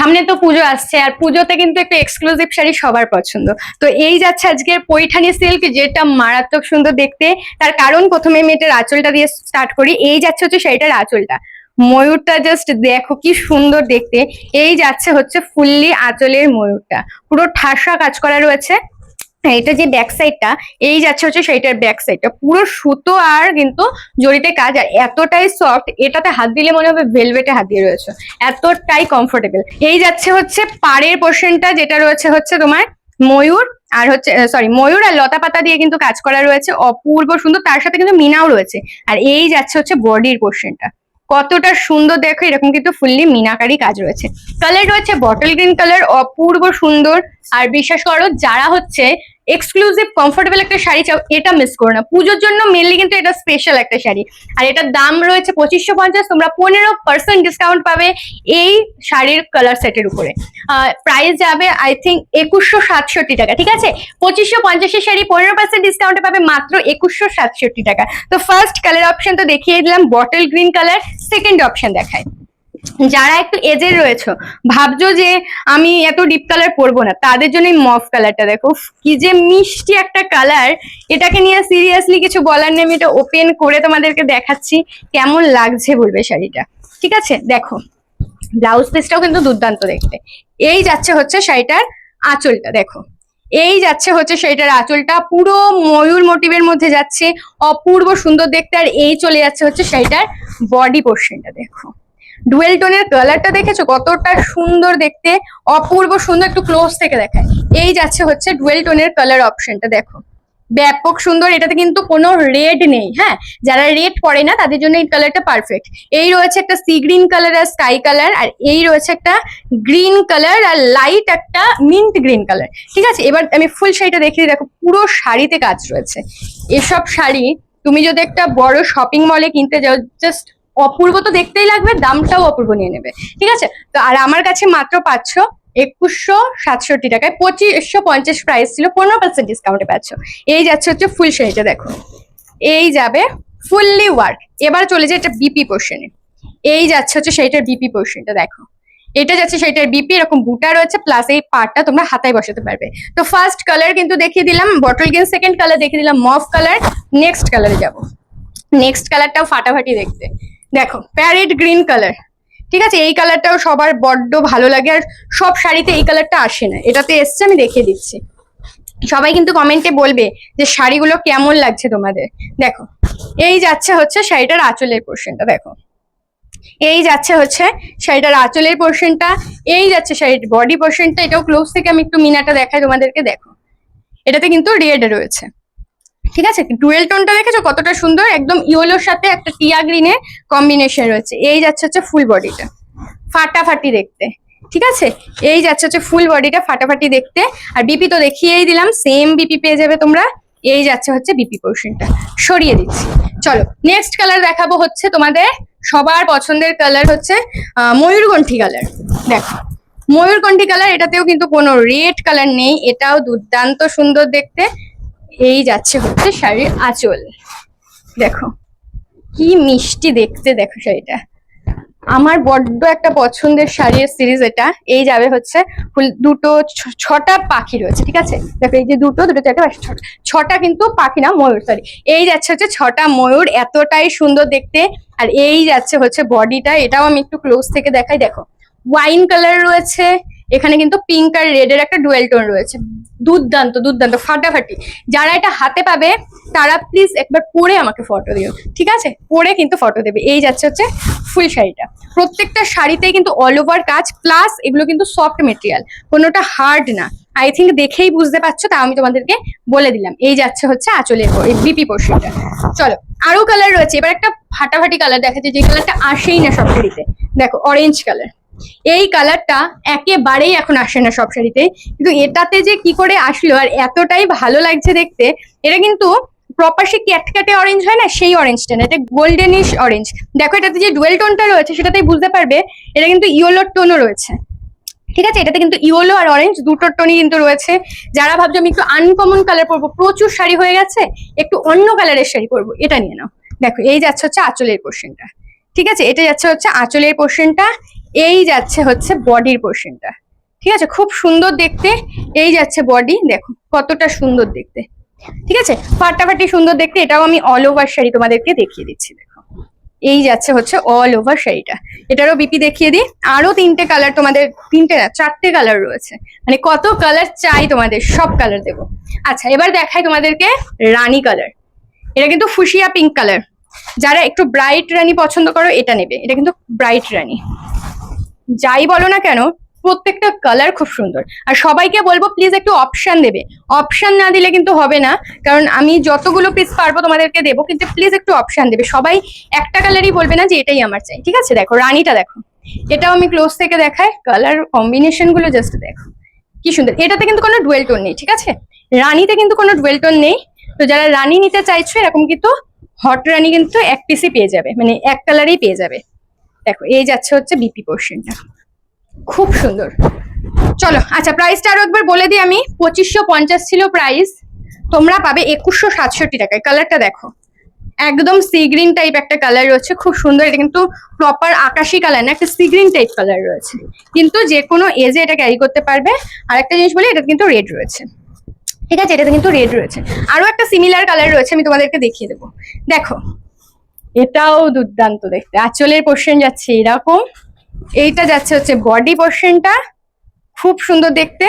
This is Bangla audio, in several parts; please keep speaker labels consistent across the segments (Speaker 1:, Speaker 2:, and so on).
Speaker 1: সামনে তো পুজো আসছে, আর পুজোতে কিন্তু একটু এক্সক্লুসিভ শাড়ি সবার পছন্দ। তো এই যাচ্ছে আজকের পৈঠানি সিল্ক যেটা মারাত্মক সুন্দর দেখতে। তার কারণ প্রথমে আমি এটার আঁচলটা দিয়ে স্টার্ট করি। এই যাচ্ছে হচ্ছে শাড়িটার আঁচলটা। ময়ূরটা জাস্ট দেখো কি সুন্দর দেখতে। এই যাচ্ছে হচ্ছে ফুল্লি আঁচলের ময়ূরটা। পুরো ঠাসা কাজ করা রয়েছে। এটা যে ব্যাক সাইডটা এই যাচ্ছে হচ্ছে সেইটার ব্যাক সাইডটা পুরো সুতো আর কিন্তু জড়িতে কাজ, আর এতটাই সফট এটাতে হাত দিলে মনে হবে ভেলভেটে হাত দিয়ে রয়েছে। এতটাই কমফোর্টেবল এই যাচ্ছে হচ্ছে পাড়ের পোর্শনটা যেটা রয়েছে হচ্ছে তোমার ময়ূর, আর হচ্ছে সরি ময়ূর আর লতা পাতা দিয়ে কিন্তু কাজ করা রয়েছে, অপূর্ব সুন্দর। তার সাথে কিন্তু মিনাও রয়েছে। আর এই যাচ্ছে হচ্ছে বডির পোর্শনটা কতটা সুন্দর দেখো, এরকম কিন্তু ফুললি মিনাকারি কাজ রয়েছে। কালার রয়েছে বটল গ্রিন কালার অপূর্ব সুন্দর। আর বিশ্বাস করো, যারা হচ্ছে এক্সক্লুসিভ কমফোর্টেবল একটা শাড়ি চাও, এটা মিস করো না। পুজোর জন্য মেনলি কিন্তু এটা স্পেশাল একটা শাড়ি। আর এটার দাম রয়েছে পঁচিশশো পঞ্চাশ, তোমরা পনেরো পার্সেন্ট ডিসকাউন্ট পাবে এই শাড়ির কালার সেটের উপরে। প্রাইস যাবে আই থিঙ্ক একুশশো সাতষট্টি টাকা, ঠিক আছে? পঁচিশশো পঞ্চাশের শাড়ি পনেরো পার্সেন্ট ডিসকাউন্টে পাবে মাত্র একুশশো সাতষট্টি টাকা। তো ফার্স্ট কালার অপশন তো দেখিয়ে দিলাম bottle green colour second option দেখায় যারা একটু এজের রয়েছে, ভাবছ যে আমি এত ডিপ কালার পরবো না, তাদের জন্য মফ কালারটা দেখো। কি যে মিষ্টি একটা কালার এটাকে নিয়ে সিরিয়াসলি কিছু বলার নেই, আমি এটা ওপেন করে তোমাদেরকে দেখাচ্ছি, কেমন লাগছে বলবে শাড়িটা। ঠিক আছে? দেখো ব্লাউজ পিসটাও কিন্তু দুর্দান্ত দেখতে। এই যাচ্ছে হচ্ছে শাড়িটার আঁচলটা, দেখো। এই যাচ্ছে হচ্ছে সেইটার আঁচলটা, পুরো ময়ূর মোটিভের মধ্যে যাচ্ছে, অপূর্ব সুন্দর দেখতে, আর এই চলে যাচ্ছে হচ্ছে সেইটার বডি পোর্শনটা দেখো। ডুয়েল টোনের কালারটা দেখেছ? কতটা সুন্দর দেখতে, অপূর্ব সুন্দর, একটু ক্লোজ থেকে দেখায়। এই যাচ্ছে হচ্ছে ডুয়েল টোনের কালার অপশনটা দেখো। ব্যাপক সুন্দর, এটাতে কিন্তু কোনো রেড নেই হ্যাঁ? যারা রেড পরে না, তাদের জন্য এই কালারটা পারফেক্ট এই রয়েছে একটা সি গ্রিন কালার আর স্কাই কালার আর এই রয়েছে একটা গ্রিন কালার আর লাইট একটা মিন্ট গ্রিন কালার ঠিক আছে? এবার আমি ফুল শাড়িটা দেখিয়ে দেখো, পুরো শাড়িতে কাজ রয়েছে। এসব শাড়ি, তুমি যদি একটা বড় শপিং মলে কিনতে যাও জাস্ট অপূর্ব তো দেখতেই লাগবে, দামটাও অপূর্ব নিয়ে নেবে। ঠিক আছে? তো আর আমার কাছে মাত্র পাচ্ছ একুশশো সাতষট্টি টাকায় পঁচিশশো পঞ্চাশ প্রাইস ছিল, পনেরো পার্সেন্ট ডিসকাউন্টে পাচ্ছ। এই যাচ্ছে হচ্ছে ফুল শাড়িটা, দেখো। এই যাবে ফুললি ওয়ার্ক এবার চলে যায় এটা বিপি পোর্শনে এই যাচ্ছে হচ্ছে সেইটার বিপি পোর্শনটা দেখো। এটা যাচ্ছে সেইটার বিপি এরকম বুটা রয়েছে প্লাস এই পার্টটা তোমরা হাতায় বসাতে পারবে। তো ফার্স্ট কালার কিন্তু দেখিয়ে দিলাম বটল গেন সেকেন্ড কালার দেখিয়ে দিলাম মফ কালার নেক্সট কালারে যাব। নেক্সট কালারটাও ফাটাফাটি দেখতে। দেখো প্যারেট গ্রিন কালার ঠিক আছে? এই কালারটাও সবার বড্ড ভালো লাগে আর সব শাড়িতে এই কালারটা আসে না। এটাতে এসছে, আমি দেখিয়ে দিচ্ছি। সবাই কিন্তু কমেন্টে বলবে যে শাড়িগুলো কেমন লাগছে তোমাদের। দেখো, এই যাচ্ছে হচ্ছে শাড়িটার আঁচলের পোর্শনটা দেখো। এই যাচ্ছে হচ্ছে শাড়িটার আঁচলের পোর্শনটা এই যাচ্ছে শাড়ির বডি পোর্শনটা এটাও ক্লোজ থেকে আমি একটু মিনাটা দেখাই তোমাদেরকে, দেখো। এটাতে কিন্তু রেড রয়েছে। ঠিক আছে? ডুয়েল টোনটা দেখেছ? কতটা সুন্দর একদম ইয়েলোর সাথে একটা টিয়া গ্রিনের কম্বিনেশন রয়েছে। এই যাচ্ছে হচ্ছে ফুল বডিটা ফাটাফাটি দেখতে। ঠিক আছে? এই যাচ্ছে হচ্ছে ফুল বডিটা ফাটাফাটি দেখতে। আর বিপি তো দেখিয়েই দিলাম সেম বিপি পেয়ে যাবে তোমরা। এই যাচ্ছে হচ্ছে বিপি পোর্শনটা সরিয়ে দিচ্ছি। চলো নেক্সট কালার দেখাবো হচ্ছে তোমাদের সবার পছন্দের কালার হচ্ছে আহ, ময়ূরকণ্ঠী কালার দেখো ময়ূরকণ্ঠী কালার এটাতেও কিন্তু কোনো রেড কালার নেই। এটাও দুর্দান্ত সুন্দর দেখতে। এই যাচ্ছে হচ্ছে শাড়ির আঁচল। দেখো, কি মিষ্টি দেখতে, দেখো শাড়িটা। আমার বড্ড একটা পছন্দের শাড়ির সিরিজ এটা। এই যাবে হচ্ছে দুটো ছটা পাখি রয়েছে, ঠিক আছে? দেখো, এই যে দুটো দুটো, চারটে ছটা ছটা কিন্তু পাখি না, ময়ূর সরি এই যাচ্ছে হচ্ছে ছটা ময়ূর, এতটাই সুন্দর দেখতে। আর এই যাচ্ছে হচ্ছে বডিটা এটাও আমি একটু ক্লোজ থেকে দেখাই। দেখো ওয়াইন কালার রয়েছে এখানে কিন্তু পিঙ্ক আর রেড এর একটা ডুয়েল টোন রয়েছে। দুর্দান্ত দুর্দান্ত, ফাটাফাটি। যারা এটা হাতে পাবে, তারা প্লিজ একবার পরে আমাকে ফটো দিও, ঠিক আছে? পরে কিন্তু ফটো দেবে। এই যাচ্ছে হচ্ছে ফুল শাড়িটা। প্রত্যেকটা শাড়িতেই কিন্তু অল ওভার কাজ প্লাস এগুলো কিন্তু সফট মেটেরিয়াল কোনোটা হার্ড না। আই থিঙ্ক দেখেই বুঝতে পারছ তা আমি তোমাদেরকে বলে দিলাম। এই যাচ্ছে হচ্ছে আঁচলের বিপি পোর্শনটা। চলো, আরও কালার রয়েছে। এবার একটা ফাটাফাটি কালার দেখাচ্ছে, যে কালারটা আসেই না সব শাড়িতে। দেখো অরেঞ্জ কালার এই কালারটা একেবারেই এখন আসে না সব শাড়িতে। কিন্তু এটাতে যে কি করে আসলো আর এতটাই ভালো লাগছে দেখতে, এটা কিন্তু প্রপার সে ক্যাটক্যাটে অরেঞ্জ হয় না, সেই অরেঞ্জটা না, এটা গোল্ডেনিশ অরেঞ্জ দেখো এটাতে যে ডুয়েল টোনটা রয়েছে সেটাতেই বুঝতে পারবে, এটা কিন্তু ইয়েলোর টোনও রয়েছে। ঠিক আছে? এটাতে কিন্তু ইয়েলো আর অরেঞ্জ দুটোর টোনই কিন্তু রয়েছে। যারা ভাবছ আমি একটু আনকমন কালার পরবো, প্রচুর শাড়ি হয়ে গেছে, একটু অন্য কালারের শাড়ি পরবো, এটা নিয়ে নাও। দেখো, এই যাচ্ছে হচ্ছে আঁচলের পোর্শনটা ঠিক আছে? এটা যাচ্ছে হচ্ছে আঁচলের পোর্শনটা এই যাচ্ছে হচ্ছে বডির পোর্শনটা ঠিক আছে? খুব সুন্দর দেখতে, এই যাচ্ছে বডি দেখো, কতটা সুন্দর দেখতে। ঠিক আছে? ফাটাফাটি সুন্দর দেখতে, এটাও আমি অল ওভার শাড়ি তোমাদেরকে দেখিয়ে দিচ্ছি, দেখো। এই যাচ্ছে হচ্ছে অল ওভার শাড়িটা। এটারও বিপি দেখিয়ে দিই। আরও তিনটে কালার তোমাদের, তিনটে না, চারটে কালার রয়েছে। মানে কত কালার চাই তোমাদের, সব কালার দেবো। আচ্ছা এবার দেখাই তোমাদেরকে রানী কালার এটা কিন্তু ফুসিয়া পিঙ্ক কালার যারা একটু ব্রাইট রানী পছন্দ করো, এটা নেবে। এটা কিন্তু ব্রাইট রানী। যাই বলো না কেন, প্রত্যেকটা কালার খুব সুন্দর। আর সবাইকে বলব প্লিজ একটু অপশন দেবে। অপশন না দিলে কিন্তু হবে না, কারণ আমি যতগুলো পিস পারব তোমাদেরকে দেবো, কিন্তু প্লিজ একটু অপশন দেবে। সবাই একটা কালারই বলবে না যে এটাই আমার চাই, ঠিক আছে? দেখো, রানীটা দেখো। এটাও আমি ক্লোজ থেকে দেখাই কালার কম্বিনেশনগুলো জাস্ট দেখো। কি সুন্দর। এটাতে কিন্তু কোনো ডুয়েল টোন নেই, ঠিক আছে? রানীতে কিন্তু কোনো ডুয়েল টোন নেই। তো যারা রানী নিতে চাইছো, এরকম কিন্তু হট রানী কিন্তু এক পিসই পেয়ে যাবে। মানে এক কালারেই পেয়ে যাবে। দেখো, এই যাচ্ছে হচ্ছে বিপি পোর্শনটা খুব সুন্দর। চলো আচ্ছা প্রাইসটা আরও একবার বলে দিই আমি। পঁচিশশো পঞ্চাশ ছিল প্রাইস তোমরা পাবে একুশশো সাতষট্টি টাকায়। কালারটা দেখো। একদম সি গ্রিন টাইপ একটা কালার রয়েছে। খুব সুন্দর। এটা কিন্তু প্রপার আকাশি কালার না, একটা সি গ্রিন টাইপ কালার রয়েছে। কিন্তু যে কোনো এজে এটা ক্যারি করতে পারবে। আর একটা জিনিস বলি এটা কিন্তু রেড রয়েছে। ঠিক আছে? এটাতে কিন্তু রেড রয়েছে। আরও একটা সিমিলার কালার রয়েছে, আমি তোমাদেরকে দেখিয়ে দেবো। দেখো এটাও দুর্দান্ত দেখতে। আঁচলের পোর্শন যাচ্ছে এরকম। এইটা যাচ্ছে হচ্ছে বডি পোর্শনটা খুব সুন্দর দেখতে।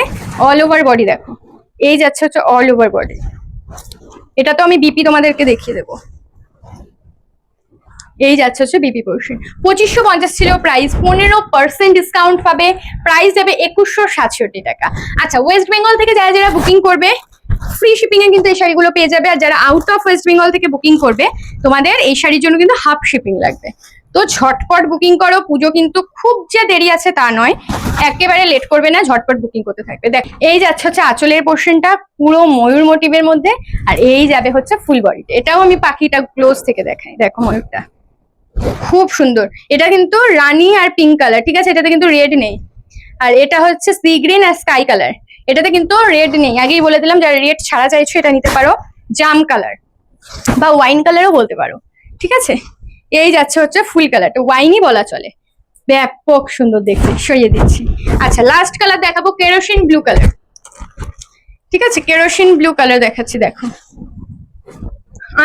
Speaker 1: অল ওভার বডি দেখো। এই যাচ্ছে হচ্ছে অল ওভার বডি এটা তো আমি বিপি তোমাদেরকে দেখিয়ে দেবো। এই যাচ্ছে হচ্ছে বিপি পোর্শন পঁচিশশো পঞ্চাশ ছিল প্রাইস পনেরো পার্সেন্ট ডিসকাউন্ট পাবে। প্রাইস যাবে একুশশো সাতষট্টি টাকা। আচ্ছা ওয়েস্ট বেঙ্গল থেকে যারা যারা বুকিং করবে ফ্রি শিপিং এ কিন্তু এই শাড়িগুলো পেয়ে যাবে। আর যারা আউট অফ ওয়েস্ট বেঙ্গল থেকে বুকিং করবে, তোমাদের এই শাড়ির জন্য কিন্তু হাফ শিপিং লাগবে। তো ঝটপট বুকিং করো। পুজো কিন্তু খুব যে দেরি আছে তা নয়। একেবারে লেট করবে না, ঝটপট বুকিং করতে থাকবে। দেখ, এই যাচ্ছে হচ্ছে আঁচলের পোর্শনটা পুরো ময়ূর মোটিভের মধ্যে। আর এই যাবে হচ্ছে ফুল বডিতে এটাও আমি পাখিটা ক্লোজ থেকে দেখাই। দেখো ময়ূরটা। খুব সুন্দর। এটা কিন্তু রানি আর পিঙ্ক কালার ঠিক আছে? এটাতে কিন্তু রেড নেই। আর এটা হচ্ছে সি গ্রিন আর স্কাই কালার এটাতে কিন্তু রেড নেই। আগেই বলে দিলাম, যারা রেড ছাড়া চাইছো, এটা নিতে পারো। জাম কালার বা ওয়াইন কালারও বলতে পারো। ঠিক আছে? এই যাচ্ছে হচ্ছে ফুল কালারটা ওয়াইনই বলা চলে। ব্যাপক সুন্দর দেখতে। সরিয়ে দিচ্ছি। আচ্ছা লাস্ট কালার দেখাবো কেরোসিন ব্লু কালার ঠিক আছে? কেরোসিন ব্লু কালার দেখাচ্ছি, দেখো।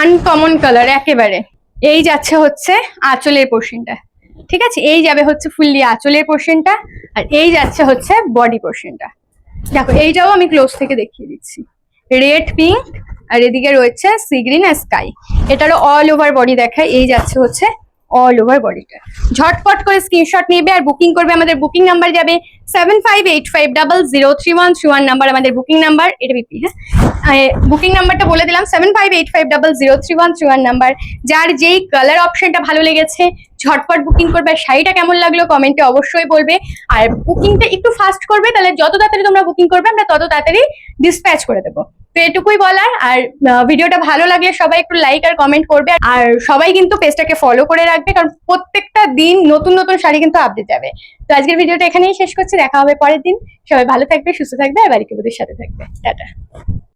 Speaker 1: আনকমন কালার একেবারে। এই যাচ্ছে হচ্ছে আঁচলের পোর্শনটা ঠিক আছে? এই যাবে হচ্ছে ফুললি আঁচলের পোর্শনটা আর এই যাচ্ছে হচ্ছে বডি পোর্শনটা দেখো, এইটাও আমি ক্লোজ থেকে দেখিয়ে দিচ্ছি। রেড পিঙ্ক আর এদিকে রয়েছে সি গ্রিন আর স্কাই এটারও অল ওভার বডি দেখায়, এই যাচ্ছে হচ্ছে অল ওভার বডিটা ঝটপট করে স্ক্রিনশট নেবে আর বুকিং করবে। আমাদের বুকিং নাম্বার যাবে seven five eight five double zero three one three one number আমাদের বুকিং নাম্বার এটা বিপি হ্যাঁ? বুকিং নাম্বারটা বলে দিলাম seven five eight five double zero three one three one number যার যেই কালার অপশনটা ভালো লেগেছে, ঝটপট বুকিং করবে আর শাড়িটা কেমন লাগল কমেন্টে অবশ্যই বলবে। আর বুকিংটা একটু ফাস্ট করবে, তাহলে যত তাড়াতাড়ি তোমরা বুকিং করবে, আমরা তত তাড়াতাড়ি ডিসপ্যাচ করে দেবো। তো এটুকুই বলার, আর ভিডিওটা ভালো লাগলে সবাই একটু লাইক আর কমেন্ট করবে। আর সবাই কিন্তু পেজটাকে ফলো করে রাখবে, কারণ প্রত্যেকটা দিন নতুন নতুন শাড়ি কিন্তু আপডেট যাবে। তো আজকের ভিডিওটা এখানেই শেষ করছি, দেখা হবে পরের দিন। সবাই ভালো থাকবে, সুস্থ থাকবে, আর বাড়িকে সাথে থাকবে। টাটা।